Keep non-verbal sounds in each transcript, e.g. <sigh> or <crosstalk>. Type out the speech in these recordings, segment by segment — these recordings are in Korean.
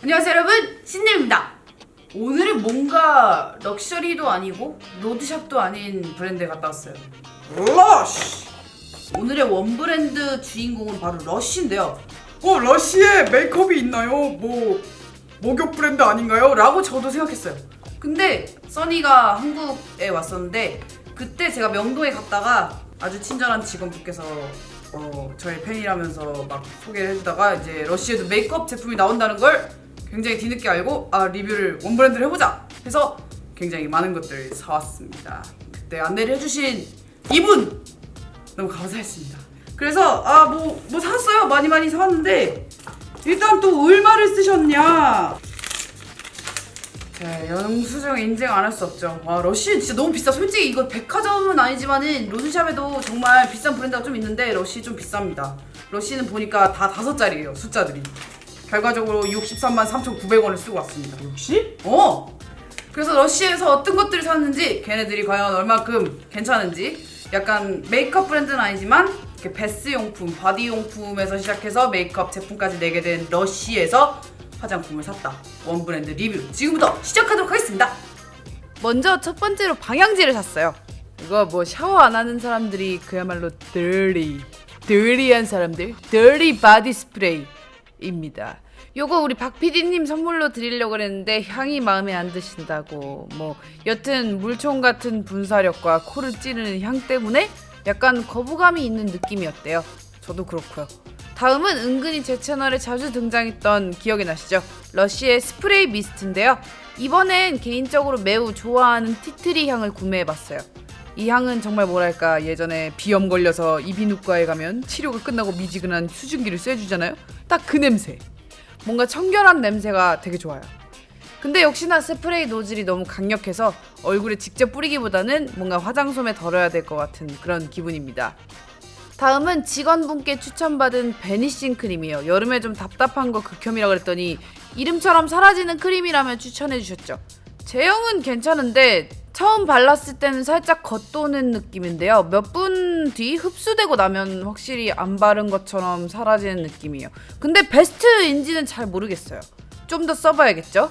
안녕하세요 여러분 신님입니다 오늘은 뭔가 럭셔리도 아니고 로드샵도 아닌 브랜드에 갔다 왔어요 러쉬! 오늘의 원브랜드 주인공은 바로 러쉬인데요 어, 러쉬에 메이크업이 있나요? 뭐, 목욕 브랜드 아닌가요? 라 라고 저도 생각했어요 근데 써니가 한국에 왔었는데 그때 제가 명동에 갔다가 아주 친절한 직원분께서 어, 저의 팬이라면서 막 소개를 해주다가 이제 러쉬에도 메이크업 제품이 나온다는 걸 굉장히 뒤늦게 알고 아 리뷰를 원브랜드를 해보자 해서 굉장히 많은 것들을 사왔습니다 그때 안내를 해주신 이분 너무 감사했습니다 그래서 아 뭐뭐 샀어요 많이 많이 사왔는데 일단 또 얼마를 쓰셨냐 자, 영수증 인증 안 할 수 없죠. 와, 러쉬는 진짜 너무 비싸. 솔직히 이거 백화점은 아니지만은 로드샵에도 정말 비싼 브랜드가 좀 있는데 러쉬 좀 비쌉니다. 러쉬는 보니까 다 다섯 자리예요, 숫자들이. 결과적으로 63만 3,900원을 쓰고 왔습니다. 60? 어! 그래서 러쉬에서 어떤 것들을 샀는지 걔네들이 과연 얼마큼 괜찮은지 약간 메이크업 브랜드는 아니지만 이렇게 베스 용품, 바디 용품에서 시작해서 메이크업 제품까지 내게 된 러쉬에서 화장품을 샀다. 원 브랜드 리뷰 지금부터 시작하도록 하겠습니다. 먼저 첫 번째로 방향제를 샀어요. 이거 뭐 샤워 안 하는 사람들이 그야말로 dirty, dirty한 사람들, dirty body spray입니다. 요거 우리 박 PD님 선물로 드리려고 그랬는데 향이 마음에 안 드신다고 뭐 여튼 물총 같은 분사력과 코를 찌르는 향 때문에 약간 거부감이 있는 느낌이었대요. 저도 그렇고요. 다음은 은근히 제 채널에 자주 등장했던 기억이 나시죠? 러쉬의 스프레이 미스트인데요. 이번엔 개인적으로 매우 좋아하는 티트리 향을 구매해봤어요. 이 향은 정말 뭐랄까 예전에 비염 걸려서 이비인후과에 가면 치료가 끝나고 미지근한 수증기를 쐬주잖아요. 딱 그 냄새. 뭔가 청결한 냄새가 되게 좋아요. 근데 역시나 스프레이 노즐이 너무 강력해서 얼굴에 직접 뿌리기보다는 뭔가 화장솜에 덜어야 될 것 같은 그런 기분입니다. 다음은 직원분께 추천받은 베니싱 크림이에요. 여름에 좀 답답한 거 극혐이라 그랬더니 이름처럼 사라지는 크림이라면 추천해 주셨죠. 제형은 괜찮은데 처음 발랐을 때는 살짝 겉도는 느낌인데요. 몇 분 뒤 흡수되고 나면 확실히 안 바른 것처럼 사라지는 느낌이에요. 근데 베스트인지는 잘 모르겠어요. 좀 더 써봐야겠죠?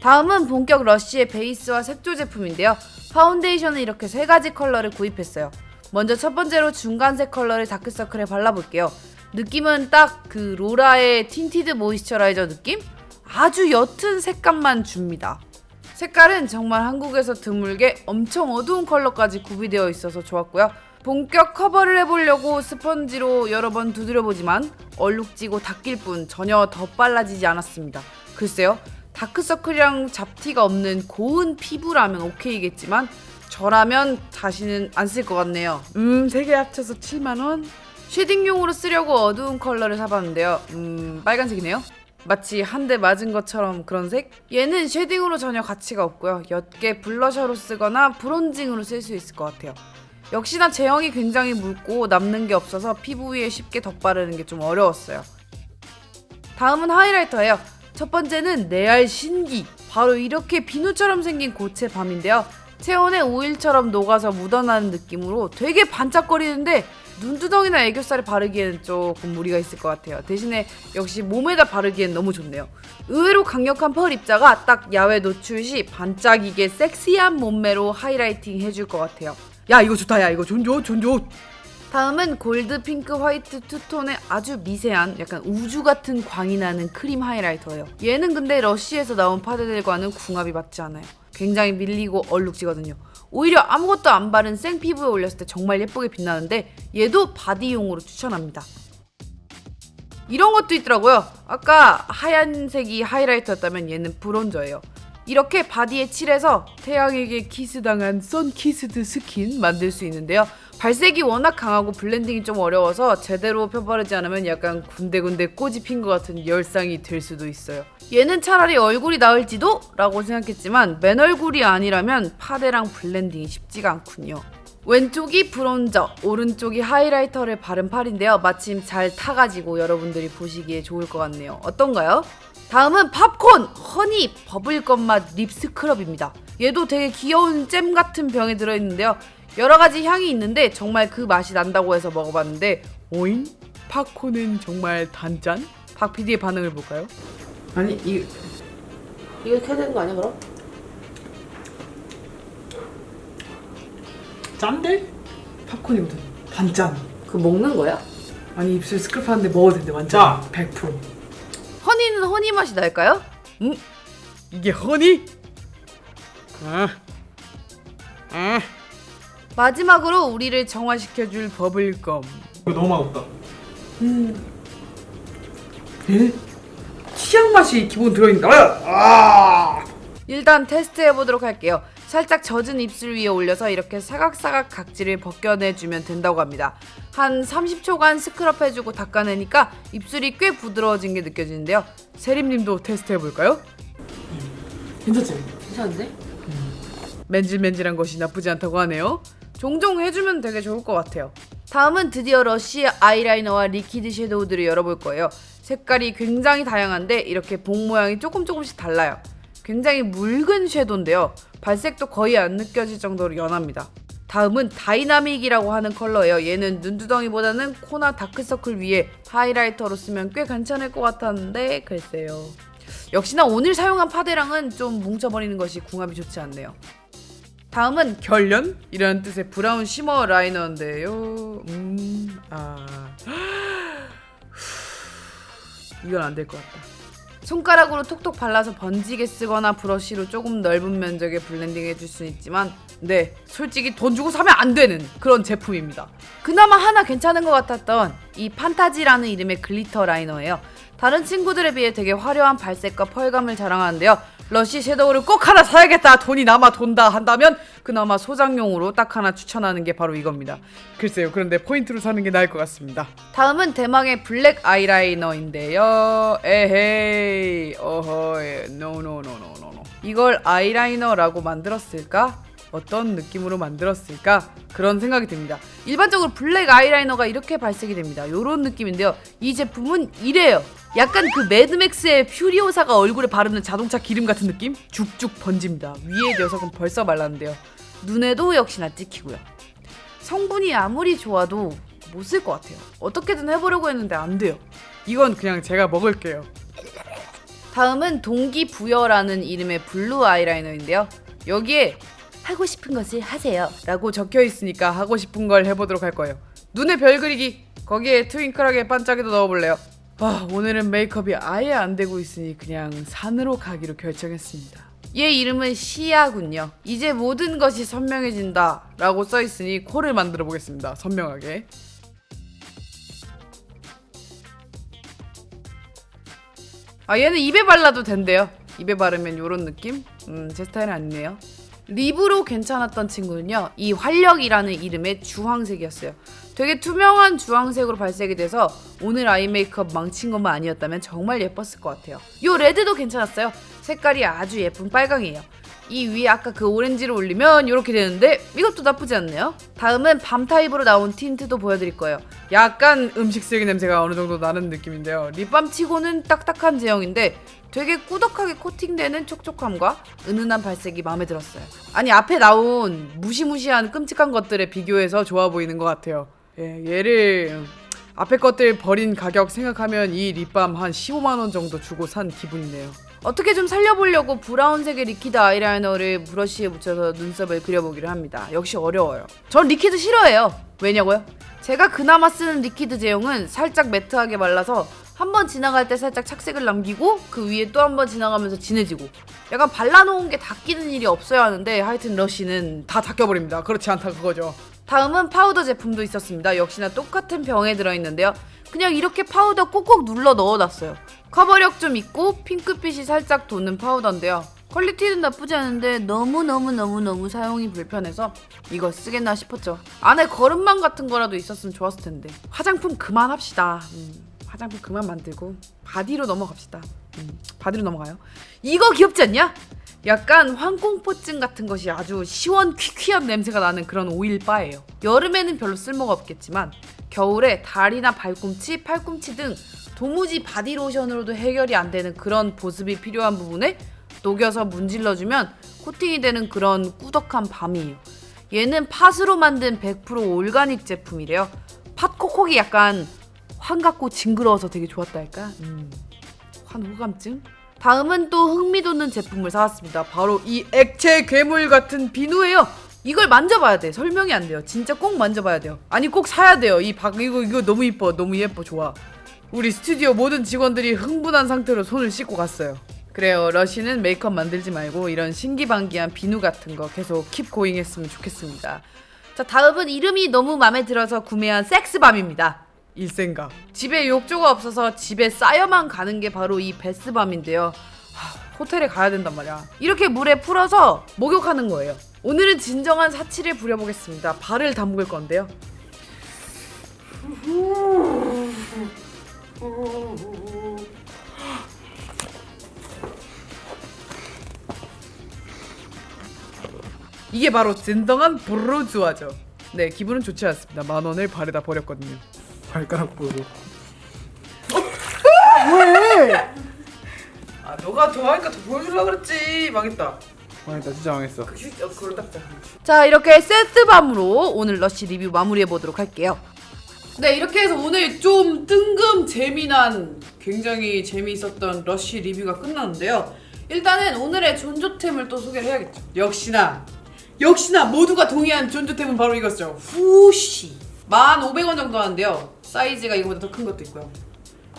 다음은 본격 러쉬의 베이스와 색조 제품인데요. 파운데이션은 이렇게 세 가지 컬러를 구입했어요. 먼저 첫 번째로 중간색 컬러를 다크서클에 발라볼게요. 느낌은 딱 그 로라의 틴티드 모이스처라이저 느낌? 아주 옅은 색감만 줍니다. 색깔은 정말 한국에서 드물게 엄청 어두운 컬러까지 구비되어 있어서 좋았고요. 본격 커버를 해보려고 스펀지로 여러 번 두드려보지만 얼룩지고 닦일 뿐 전혀 더 빨라지지 않았습니다. 글쎄요, 다크서클이랑 잡티가 없는 고운 피부라면 오케이겠지만 저라면 다시는 안 쓸 것 같네요. 음, 세 개 합쳐서 7만원? 쉐딩용으로 쓰려고 어두운 컬러를 사봤는데요. 음, 빨간색이네요. 마치 한 대 맞은 것처럼 그런 색? 얘는 쉐딩으로 전혀 가치가 없고요. 옅게 블러셔로 쓰거나 브론징으로 쓸 수 있을 것 같아요. 역시나 제형이 굉장히 묽고 남는 게 없어서 피부 위에 쉽게 덧바르는 게 좀 어려웠어요. 다음은 하이라이터예요. 첫 번째는 레알 신기. 바로 이렇게 비누처럼 생긴 고체 밤인데요. 체온에 오일처럼 녹아서 묻어나는 느낌으로 되게 반짝거리는데 눈두덩이나 애교살에 바르기에는 조금 무리가 있을 것 같아요. 대신에 역시 몸에다 바르기엔 너무 좋네요. 의외로 강력한 펄 입자가 딱 야외 노출 시 반짝이게 섹시한 몸매로 하이라이팅 해줄 것 같아요. 야 이거 좋다 야 이거 존좋 존좋 다음은 골드 핑크 화이트 투톤의 아주 미세한 약간 우주 같은 광이 나는 크림 하이라이터예요. 얘는 근데 러쉬에서 나온 파데들과는 궁합이 맞지 않아요. 굉장히 밀리고 얼룩지거든요. 오히려 아무것도 안 바른 생 피부에 올렸을 때 정말 예쁘게 빛나는데 얘도 바디용으로 추천합니다. 이런 것도 있더라고요. 아까 하얀색이 하이라이터였다면 얘는 브론저예요. 이렇게 바디에 칠해서 태양에게 키스당한 선키스드 스킨 만들 수 있는데요. 발색이 워낙 강하고 블렌딩이 좀 어려워서 제대로 펴바르지 않으면 약간 군데군데 꼬지 핀것 같은 열상이 될 수도 있어요. 얘는 차라리 얼굴이 나을지도? 라고 생각했지만 맨 얼굴이 아니라면 파데랑 블렌딩이 쉽지가 않군요. 왼쪽이 브론저, 오른쪽이 하이라이터를 바른 팔인데요. 마침 잘 타가지고 여러분들이 보시기에 좋을 것 같네요. 어떤가요? 다음은 팝콘, 허니, 버블 껌 맛 립 스크럽입니다. 얘도 되게 귀여운 잼 같은 병에 들어있는데요. 여러 가지 향이 있는데 정말 그 맛이 난다고 해서 먹어봤는데 오잉? 팝콘은 정말 단짠? 박 PD의 반응을 볼까요? 아니 이 이거 켜야 되는 거 아니야 그럼? 짠데? 팝콘이거든. 반짠. 그 먹는 거야? 아니 입술 스크랩하는데 먹어도 된대 완전. 자. 100%. 허니는 허니 맛이 날까요? 음? 이게 허니? 아. 아. 마지막으로 우리를 정화시켜줄 버블검. 이거 너무 맛없다. 에? 치약 맛이 기본 들어있는다. 아! 일단 테스트해 보도록 할게요. 살짝 젖은 입술 위에 올려서 이렇게 사각사각 각질을 벗겨내주면 된다고 합니다. 한 30초간 스크럽 해주고 닦아내니까 입술이 꽤 부드러워진 게 느껴지는데요. 세림님도 테스트 해볼까요? 괜찮지? 괜찮은데? 맨질맨질한 것이 나쁘지 않다고 하네요. 종종 해주면 되게 좋을 것 같아요. 다음은 드디어 러쉬의 아이라이너와 리퀴드 섀도우들을 열어볼 거예요. 색깔이 굉장히 다양한데 이렇게 봉 모양이 조금 조금씩 달라요. 굉장히 묽은 섀도우인데요. 발색도 거의 안 느껴질 정도로 연합니다. 다음은 다이나믹이라고 하는 컬러예요. 얘는 눈두덩이보다는 코나 다크서클 위에 하이라이터로 쓰면 꽤 괜찮을 것 같았는데 글쎄요. 역시나 오늘 사용한 파데랑은 좀 뭉쳐버리는 것이 궁합이 좋지 않네요. 다음은 결련? 이라는 뜻의 브라운 쉬머 라이너인데요. 음, 아. <sighs> 이건 안 될 것 같다. 손가락으로 톡톡 발라서 번지게 쓰거나 브러쉬로 조금 넓은 면적에 블렌딩 해줄 수 있지만 네 솔직히 돈 주고 사면 안 되는 그런 제품입니다 그나마 하나 괜찮은 것 같았던 이 판타지라는 이름의 글리터 라이너예요 다른 친구들에 비해 되게 화려한 발색과 펄감을 자랑하는데요 러쉬 섀도우를 꼭 하나 사야겠다. 돈이 남아 돈다 한다면 그나마 소장용으로 딱 하나 추천하는 게 바로 이겁니다. 글쎄요. 그런데 포인트로 사는 게 나을 것 같습니다. 다음은 대망의 블랙 아이라이너인데요. 에헤이. 어허이. 노노노노노노. 이걸 아이라이너라고 만들었을까? 어떤 느낌으로 만들었을까? 그런 생각이 듭니다. 일반적으로 블랙 아이라이너가 이렇게 발색이 됩니다. 이런 느낌인데요. 이 제품은 이래요. 약간 그 매드맥스의 퓨리오사가 얼굴에 바르는 자동차 기름 같은 느낌? 쭉쭉 번집니다. 위에 녀석은 벌써 말랐는데요. 눈에도 역시나 찍히고요. 성분이 아무리 좋아도 못 쓸 것 같아요. 어떻게든 해보려고 했는데 안 돼요. 이건 그냥 제가 먹을게요. 다음은 동기부여라는 이름의 블루 아이라이너인데요. 여기에 하고 싶은 것을 하세요 라고 적혀 있으니까 하고 싶은 걸 해보도록 할 거예요. 눈에 별 그리기 거기에 트윙클하게 반짝이도 넣어볼래요. 아 오늘은 메이크업이 아예 안 되고 있으니 그냥 산으로 가기로 결정했습니다. 얘 이름은 시야군요. 이제 모든 것이 선명해진다 라고 써 있으니 코를 만들어 보겠습니다. 선명하게. 아 얘는 입에 발라도 된대요. 입에 바르면 요런 느낌? 음 제 스타일은 아니네요. 립으로 괜찮았던 친구는요. 이 활력이라는 이름의 주황색이었어요. 되게 투명한 주황색으로 발색이 돼서 오늘 아이 메이크업 망친 것만 아니었다면 정말 예뻤을 것 같아요. 요 레드도 괜찮았어요. 색깔이 아주 예쁜 빨강이에요. 이 위에 아까 그 오렌지를 올리면 이렇게 되는데 이것도 나쁘지 않네요. 다음은 밤 타입으로 나온 틴트도 보여드릴 거예요. 약간 음식 쓰레기 냄새가 어느 정도 나는 느낌인데요. 립밤 치고는 딱딱한 제형인데 되게 꾸덕하게 코팅되는 촉촉함과 은은한 발색이 마음에 들었어요. 아니 앞에 나온 무시무시한 끔찍한 것들에 비교해서 좋아 보이는 것 같아요. 예, 얘를 앞에 것들 버린 가격 생각하면 이 립밤 한 15만 원 정도 주고 산 기분이네요. 어떻게 좀 살려보려고 브라운색의 리퀴드 아이라이너를 브러쉬에 묻혀서 눈썹을 그려보기를 합니다. 역시 어려워요. 전 리퀴드 싫어해요. 왜냐고요? 제가 그나마 쓰는 리퀴드 제형은 살짝 매트하게 말라서 한 번 지나갈 때 살짝 착색을 남기고 그 위에 또 한 번 지나가면서 진해지고 약간 발라놓은 게 닦이는 일이 없어야 하는데 하여튼 러쉬는 다 닦여버립니다. 그렇지 않다 그거죠. 다음은 파우더 제품도 있었습니다. 역시나 똑같은 병에 들어있는데요. 그냥 이렇게 파우더 꼭꼭 눌러 넣어놨어요. 커버력 좀 있고 핑크빛이 살짝 도는 파우더인데요. 퀄리티는 나쁘지 않은데 너무너무너무너무 사용이 불편해서 이거 쓰겠나 싶었죠. 안에 거름망 같은 거라도 있었으면 좋았을 텐데. 화장품 그만합시다. 음, 화장품 그만 만들고 바디로 넘어갑시다. 음, 바디로 넘어가요. 이거 귀엽지 않냐? 약간 황공포증 같은 것이 아주 시원 퀴퀴한 냄새가 나는 그런 오일 바예요. 여름에는 별로 쓸모가 없겠지만 겨울에 다리나 발꿈치, 팔꿈치 등 도무지 바디로션으로도 해결이 안 되는 그런 보습이 필요한 부분에 녹여서 문질러주면 코팅이 되는 그런 꾸덕한 밤이에요. 얘는 팥으로 만든 100% 올가닉 제품이래요. 팥 콕콕이 약간 환 같고 징그러워서 되게 좋았다 할까? 음, 환 호감증? 다음은 또 흥미돋는 제품을 사왔습니다. 바로 이 액체 괴물 같은 비누예요. 이걸 만져봐야 돼. 설명이 안 돼요. 진짜 꼭 만져봐야 돼요. 아니 꼭 사야 돼요. 이 박 이거 이거 너무 이뻐. 너무 예뻐. 좋아. 우리 스튜디오 모든 직원들이 흥분한 상태로 손을 씻고 갔어요. 그래요. 러시는 메이크업 만들지 말고 이런 신기반기한 비누 같은 거 계속 킵 고잉 했으면 좋겠습니다. 자, 다음은 이름이 너무 마음에 들어서 구매한 섹스밤입니다. 일생각. 집에 욕조가 없어서 집에 쌓여만 가는 게 바로 이 베스밤인데요. 하, 호텔에 가야 된단 말이야. 이렇게 물에 풀어서 목욕하는 거예요. 오늘은 진정한 사치를 부려보겠습니다. 발을 담글 건데요. 이게 바로 진정한 브루주아죠. 네, 기분은 좋지 않습니다. 만 원을 발에다 버렸거든요. 발가락 보고. 아, 너가 더 하니까 더 보여주려고 그랬지. 망했다. 망했다 진짜 망했어. 그걸 딱 자, 이렇게 세트밤으로 오늘 러쉬 리뷰 마무리해 보도록 할게요. 네, 이렇게 해서 오늘 좀 뜬금 재미난 굉장히 재미있었던 러쉬 리뷰가 끝났는데요. 일단은 오늘의 존조템을 또 소개를 해야겠죠. 역시나 역시나 모두가 동의한 존조템은 바로 이거죠. 후시. 1,500원 정도 하는데요. 사이즈가 이거보다 더 큰 것도 있고요.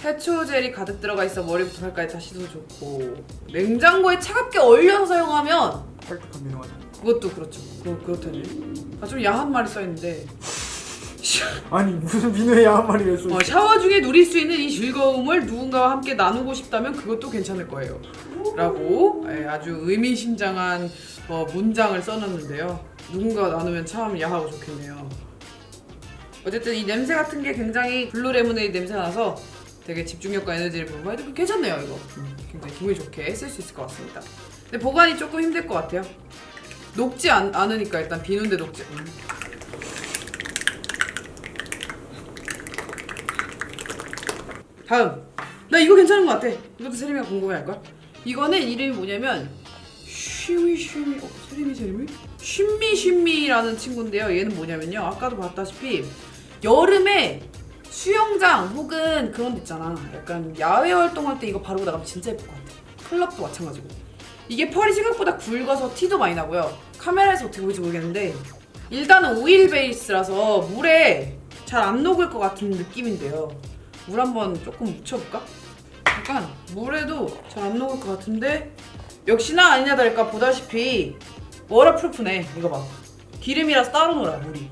해초 젤이 가득 들어가 있어 머리부터 발까지 다 씻어도 좋고 냉장고에 차갑게 얼려서 사용하면 헐떡한 민호가. 그것도 그렇죠. 그, 그렇다니. 아, 좀 야한 말이 써있는데. 아니 무슨 민호야 한 마리 왜 써? 어, 샤워 중에 누릴 수 있는 이 즐거움을 누군가와 함께 나누고 싶다면 그것도 괜찮을 거예요. 라고 예, 아주 의미심장한 어, 문장을 써놨는데요. 누군가와 나누면 참 야하고 좋겠네요. 어쨌든 이 냄새 같은 게 굉장히 블루 레모네이드 냄새가 나서 되게 집중력과 에너지를 불고해도 괜찮네요 이거. 음, 굉장히 기분이 좋게 쓸 수 있을 것 같습니다. 근데 보관이 조금 힘들 것 같아요. 녹지 않, 않으니까 일단 비누인데 녹지. 음. 다음 나 이거 괜찮은 것 같아 이것도 세림이가 궁금해할걸 이거는 이름이 뭐냐면 쉬미 쉬미 어 세림이 세림이 쉰미 쉰미라는 친구인데요 얘는 뭐냐면요 아까도 봤다시피 여름에 수영장 혹은 그런 데 있잖아. 약간 야외 활동할 때 이거 바르고 나가면 진짜 예쁠 것 같아. 클럽도 마찬가지고. 이게 펄이 생각보다 굵어서 티도 많이 나고요. 카메라에서 어떻게 보일지 모르겠는데 일단은 오일 베이스라서 물에 잘 안 녹을 것 같은 느낌인데요. 물 한번 조금 묻혀볼까? 약간 물에도 잘 안 녹을 것 같은데 역시나 아니냐 다를까 보다시피 워터프루프네. 이거 봐. 기름이라서 따로 놀아 물이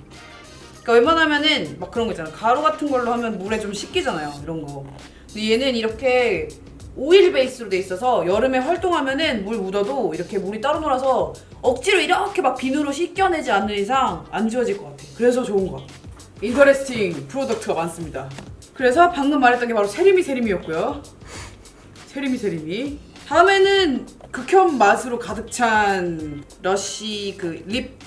그러니까 웬만하면은 막 그런 거 있잖아 가루 같은 걸로 하면 물에 좀 씻기잖아요. 이런 거. 근데 얘는 이렇게 오일 베이스로 돼 있어서 여름에 활동하면은 물 묻어도 이렇게 물이 따로 놀아서 억지로 이렇게 막 비누로 씻겨내지 않는 이상 안 지워질 것 같아 그래서 좋은 거야 인터레스팅 프로덕트가 많습니다. 그래서 방금 말했던 게 바로 세리미 세리미였고요. 세리미 세리미. 다음에는 극혐 맛으로 가득 찬 러쉬 그 립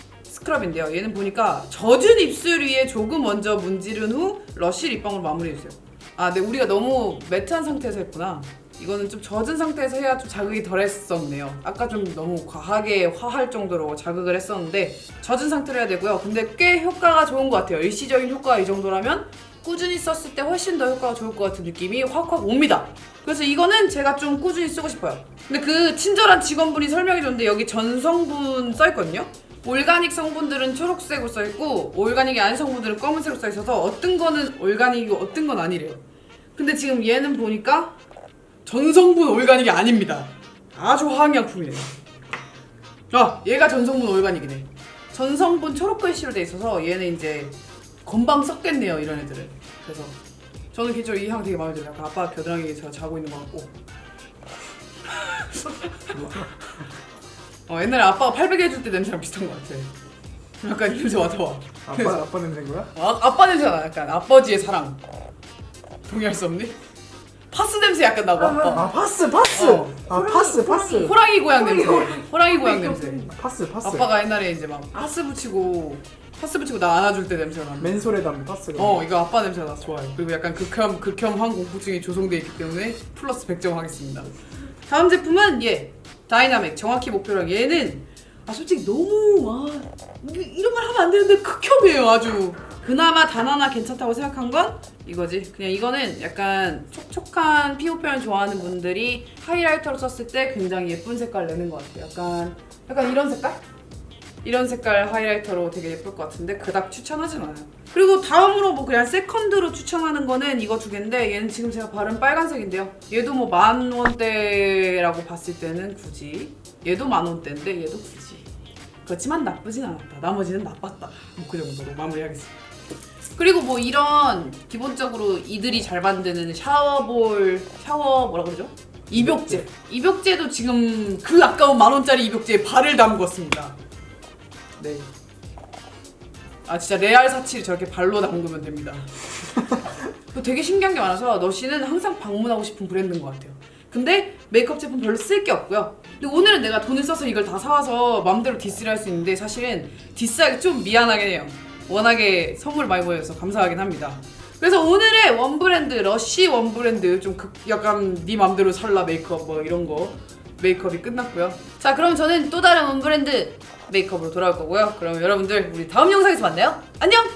스크럽인데요. 얘는 보니까 젖은 입술 위에 조금 먼저 문지른 후 러쉬 립밤으로 마무리해주세요. 아, 네 우리가 너무 매트한 상태에서 했구나. 이거는 좀 젖은 상태에서 해야 좀 자극이 덜 했었네요. 아까 좀 너무 과하게 화할 정도로 자극을 했었는데 젖은 상태로 해야 되고요. 근데 꽤 효과가 좋은 것 같아요. 일시적인 효과가 이 정도라면 꾸준히 썼을 때 훨씬 더 효과가 좋을 것 같은 느낌이 확확 옵니다. 그래서 이거는 제가 좀 꾸준히 쓰고 싶어요. 근데 그 친절한 직원분이 설명해 줬는데 여기 전성분 써있거든요. 올가닉 성분들은 초록색으로 써있고 올가닉이 아닌 성분들은 검은색으로 써있어서 어떤 거는 올가닉이고 어떤 건 아니래요. 근데 지금 얘는 보니까 전성분 올가닉이 아닙니다. 아주 화학약품이에요. 아, 얘가 전성분 올가닉이네. 전성분 초록 글씨로 돼 있어서 얘는 이제 건방 썩겠네요 이런 애들은. 그래서 저는 개인적으로 이 향 되게 마음에 들어요. 약간 아빠 겨드랑이에서 자고 있는 것 같고. <laughs> 어, 옛날에 아빠가 800 해줄 때 냄새랑 비슷한 것 같아. 약간 냄새 맡아봐. 아빠 아빠 냄새인 거야? 아, 아빠 냄새가 나. 약간 아버지의 사랑. 동의할 수 없니? 파스 냄새 약간 나고 아빠. 아 파스 파스. 어. 아 파스 파스. 호랑이 고양 냄새. 호랑이 고양 냄새. 파스 파스. 아빠가 옛날에 이제 막 파스 붙이고 파스 붙이고 나 안아줄 때 냄새가 나. 맨솔에 담은 파스가. 어 이거 아빠 냄새가 나서 좋아요. 그리고 약간 극혐 극혐한 공포증이 조성돼 있기 때문에 플러스 100점 하겠습니다. 다음 제품은 얘 다이나믹 정확히 목표랑 얘는 아 솔직히 너무 아 이- 이런 말 하면 안 되는데 극혐이에요 아주. 그나마 단 하나 괜찮다고 생각한 건 이거지. 그냥 이거는 약간 촉촉한 피부 표현 좋아하는 분들이 하이라이터로 썼을 때 굉장히 예쁜 색깔 내는 것 같아요. 약간 약간 이런 색깔? 이런 색깔 하이라이터로 되게 예쁠 것 같은데 그닥 추천하진 않아요. 그리고 다음으로 뭐 그냥 세컨드로 추천하는 거는 이거 두 개인데 얘는 지금 제가 바른 빨간색인데요. 얘도 뭐 만 원대라고 봤을 때는 굳이 얘도 만 원대인데 얘도 굳이 그렇지만 나쁘진 않았다. 나머지는 나빴다. 뭐 그 정도로 마무리하겠습니다. 그리고 뭐 이런 기본적으로 이들이 잘 만드는 샤워볼 샤워 뭐라 그러죠? 입욕제. 입욕제도 지금 그 아까운 만 원짜리 입욕제에 발을 담궜습니다. 네. 아 진짜 레알 사치를 저렇게 발로 담그면 됩니다. <laughs> 그 되게 신기한 게 많아서 너씨는 항상 방문하고 싶은 브랜드인 것 같아요. 근데 메이크업 제품 별로 쓸 게 없고요. 근데 오늘은 내가 돈을 써서 이걸 다 사와서 마음대로 디스를 할 수 있는데 사실은 디스하기 좀 미안하긴 해요. 워낙에 선물 많이 보여줘서 감사하긴 합니다. 그래서 오늘의 원 브랜드 러쉬 원 브랜드 좀 극- 약간 네 맘대로 살라 메이크업 뭐 이런 거 메이크업이 끝났고요. 자 그럼 저는 또 다른 원 브랜드 메이크업으로 돌아올 거고요. 그럼 여러분들 우리 다음 영상에서 만나요. 안녕.